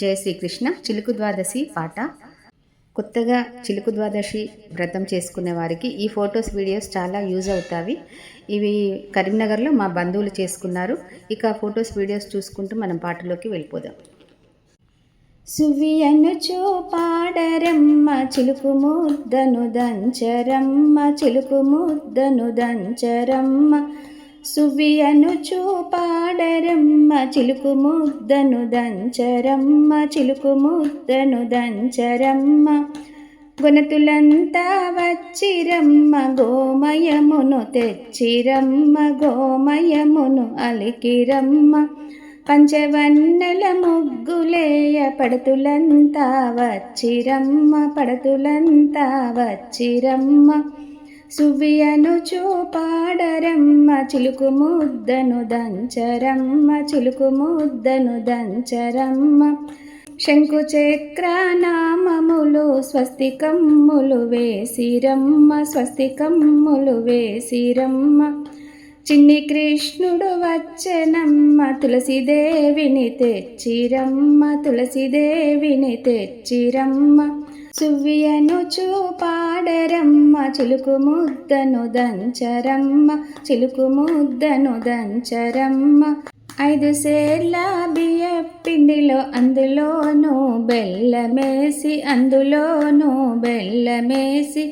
జయ శ్రీకృష్ణ. చిలుకు ద్వాదశి పాట. కొత్తగా చిలుకు ద్వాదశి వ్రతం చేసుకునే వారికి ఈ ఫొటోస్ వీడియోస్ చాలా యూజ్ అవుతాయి ఇవి కరీంనగర్లో మా బంధువులు చేసుకున్నారు. ఇక ఫొటోస్ వీడియోస్ చూసుకుంటూ మనం పాటలోకి వెళ్ళిపోదాం. సువియనుచు పాడరమ్మ చిలుకు ముద్దను దంచరమ్మ చిలుకు ముద్దను దంచరమ్మ సువియను చూపాడరమ్మ చిలుకు ముద్దను దంచరమ్మ చిలుకు ముద్దను దంచరమ్మ. గుణతులంతా వచ్చిరమ్మ గోమయమును తెచ్చిరమ్మ గోమయమును అలికిరమ్మ. పంచవన్నెల ముగ్గులేయ పడతులంతా వచ్చిరమ్మ పడతులంతా వచ్చిరమ్మ. సువియను చూపాడరమ్మ చిలుకు ముద్దను దంచరమ్మ చిలుకు ముద్దను దంచరమ్మ. శంకు చక్ర స్వస్తికమ్ములు వేసిరమ్మ స్వస్తికమ్ములు వేసిరమ్మ. చిన్ని కృష్ణుడు వచ్చనమ్మ తులసిదేవిని తెచ్చిరమ్మ తులసిదేవిని తెచ్చిరమ్మ. సువ్యను దంచరమ్మ చిలుకు ముద్దను దంచరమ్మ చిలుకు ముద్దను దంచరమ్మ. ఐదు సేర్ల బియ్య పిండిలో అందులోనూ బెల్లమేసి అందులోనూ బెల్లమేసి.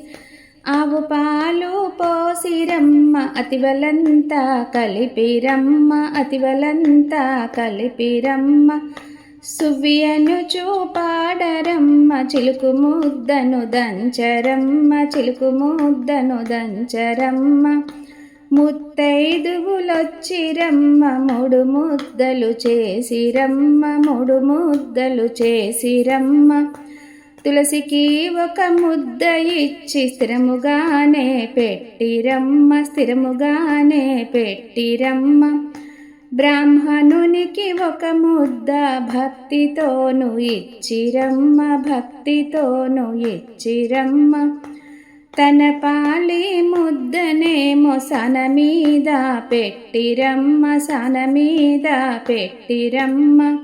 ఆవు పాలు పోసిరమ్మ అతివలంతా కలిపిరమ్మ అతివలంతా కలిపిరమ్మ. సువ్యను చూపాడరమ్మ చిలుకు ముద్దను దంచరమ్మ చిలుకు ముద్దను దంచరమ్మ. ముత్తైదువులొచ్చిరమ్మ మూడు ముద్దలు చేసిరమ్మ మూడు ముద్దలు చేసిరమ్మ. తులసికి ఒక ముద్ద ఇచ్చి స్థిరముగానే పెట్టిరమ్మ స్థిరముగానే పెట్టిరమ్మ. బ్రాహ్మణునికి ఒక ముద్ద భక్తితోను ఇచ్చిరమ్మ భక్తితోను ఇచ్చిరమ్మ. తన పాలి ముద్దనేమో సన మీద పెట్టిరమ్మ సన మీద పెట్టిరమ్మ.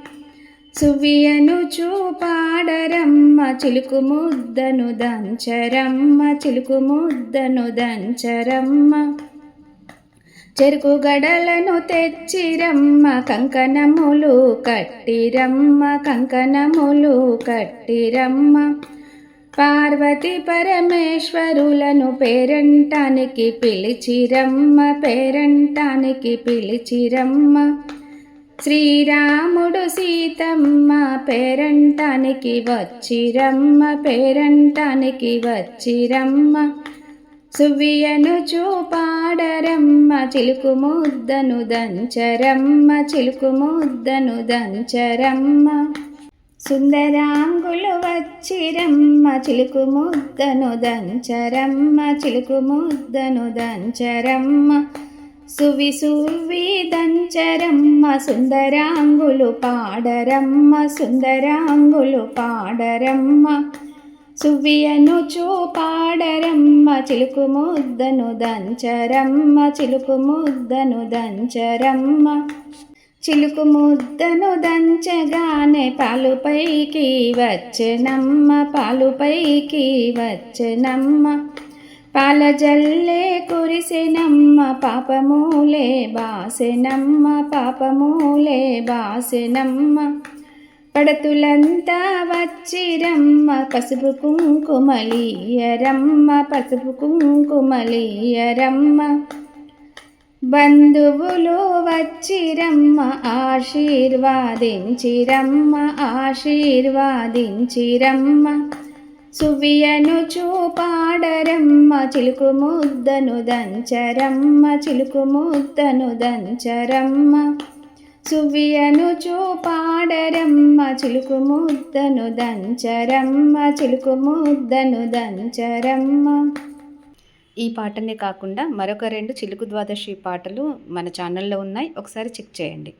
సువియను చూపాడరమ్మ చిలుకు ముద్దను దంచరమ్మ చిలుకు ముద్దను దంచరమ్మ. చెరుకు గడలను తెచ్చిరమ్మ కంకణములు కట్టిరమ్మ కంకణములు కట్టిరమ్మ. పార్వతి పరమేశ్వరులను పేరంటానికి పిలిచిరమ్మ పేరంటానికి పిలిచిరమ్మ. శ్రీరాముడు సీతమ్మ పేరంటానికి వచ్చిరమ్మ పేరంటానికి వచ్చిరమ్మ. సువియను చూపాడరమ్మ చిలుకు ముద్దను దంచరమ్మ చిలుకు ముద్దను దంచరమ్మ. సుందరాంగులు వచ్చిరమ్మ చిలుకు ముద్దను దంచరమ్మ చిలుకు ముద్దను దంచరమ్మ. సువి సువి దంచరమ్మ సుందరాంగులు పాడరమ్మ సుందరాంగులు పాడరమ్మ. సువ్యను చూపాడరమ్మ చిలుకు ముద్దను దంచరమ్మ చిలుకు ముద్దను దంచరమ్మ. చిలుకు ముద్దను దంచగానే పాలుపైకి వచ్చెనమ్మ పాలుపైకి వచ్చెనమ్మ. పాల జల్లే కురిసెనమ్మ పాపమూలే బాసెనమ్మ పాపమూలే బాసెనమ్మ. పడతులంతా వచ్చిరమ్మ పసుపు కుంకుమలీయరమ్మ పసుపు కుంకుమలీయరమ్మ బంధువులు వచ్చిరమ్మ ఆశీర్వాదించిరమ్మ ఆశీర్వాదించిరమ్మ. సువియను చూపాడరమ్మ చిలుకు ముద్దను దంచరమ్మ చిలుకు ముద్దను దంచరమ్మ. సువ్యను చూపాడరమ్మ చిలుకు ముద్దను దంచరమ్మ చిలుకు ముద్దను దంచరమ్మ. ఈ పాటనే కాకుండా మరొక రెండు చిలుకు ద్వాదశి పాటలు మన ఛానల్లో ఉన్నాయి. ఒకసారి చెక్ చేయండి.